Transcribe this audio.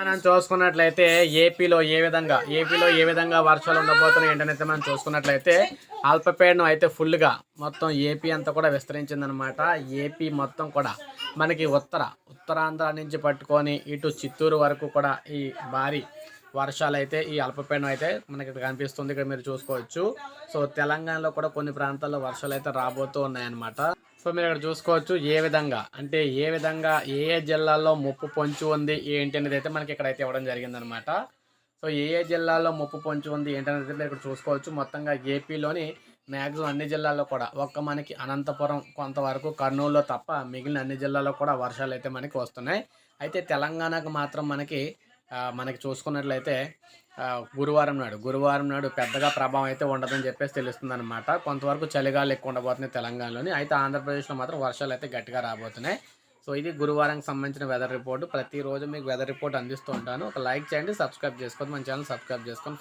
మనం చూసుకున్నట్లయితే ఏపీలో ఏ విధంగా ఏపీలో ఏ విధంగా వర్షాలు ఉండబోతున్నాయి ఏంటనైతే మనం చూసుకున్నట్లయితే అల్పపీడనం అయితే ఫుల్గా మొత్తం ఏపీ అంతా కూడా విస్తరించిందనమాట ఏపీ మొత్తం కూడా మనకి ఉత్తర ఉత్తరాంధ్ర నుంచి పట్టుకొని ఇటు చిత్తూరు వరకు కూడా ఈ భారీ వర్షాలు అయితే ఈ అల్పపీడనం అయితే మనకి ఇక్కడ కనిపిస్తుంది. ఇక్కడ మీరు చూసుకోవచ్చు. సో తెలంగాణలో కూడా కొన్ని ప్రాంతాల్లో వర్షాలు అయితే రాబోతూ ఉన్నాయన్నమాట. సో మీరు ఇక్కడ చూసుకోవచ్చు ఏ విధంగా. అంటే ఏ విధంగా ఏ ఏ జిల్లాల్లో ముప్పు పొంచి ఉంది ఏంటి అనేది అయితే మనకి ఇక్కడైతే ఇవ్వడం జరిగిందనమాట సో ఏ ఏ జిల్లాల్లో ముప్పు పొంచి ఉంది ఏంటనేది అనేది మీరు ఇక్కడ చూసుకోవచ్చు. మొత్తంగా ఏపీలోని మ్యాక్సిమం అన్ని జిల్లాల్లో కూడా ఒక్క మనకి అనంతపురం కొంతవరకు కర్నూలులో తప్ప మిగిలిన అన్ని జిల్లాల్లో కూడా వర్షాలు అయితే మనకి వస్తున్నాయి. అయితే తెలంగాణకు మాత్రం మనకి మనకి చూసుకున్నట్లయితే గురువారం నాడు గురువారం నాడు పెద్దగా ప్రభావం అయితే ఉండదని చెప్పేసి తెలుస్తుంది అనమాట కొంతవరకు చలిగాలు ఎక్కువ ఉండబోతున్నాయి తెలంగాణలోని. అయితే ఆంధ్రప్రదేశ్లో మాత్రం వర్షాలు అయితే గట్టిగా రాబోతున్నాయి. సో ఇది గురువారంకి సంబంధించిన వెదర్ రిపోర్ట్ ప్రతిరోజు మీకు వెదర్ రిపోర్ట్ అందిస్తూ ఉంటాను. ఒక లైక్ చేయండి సబ్స్క్రైబ్ చేసుకోండి. మన ఛానల్ సబ్స్క్రైబ్ చేసుకొని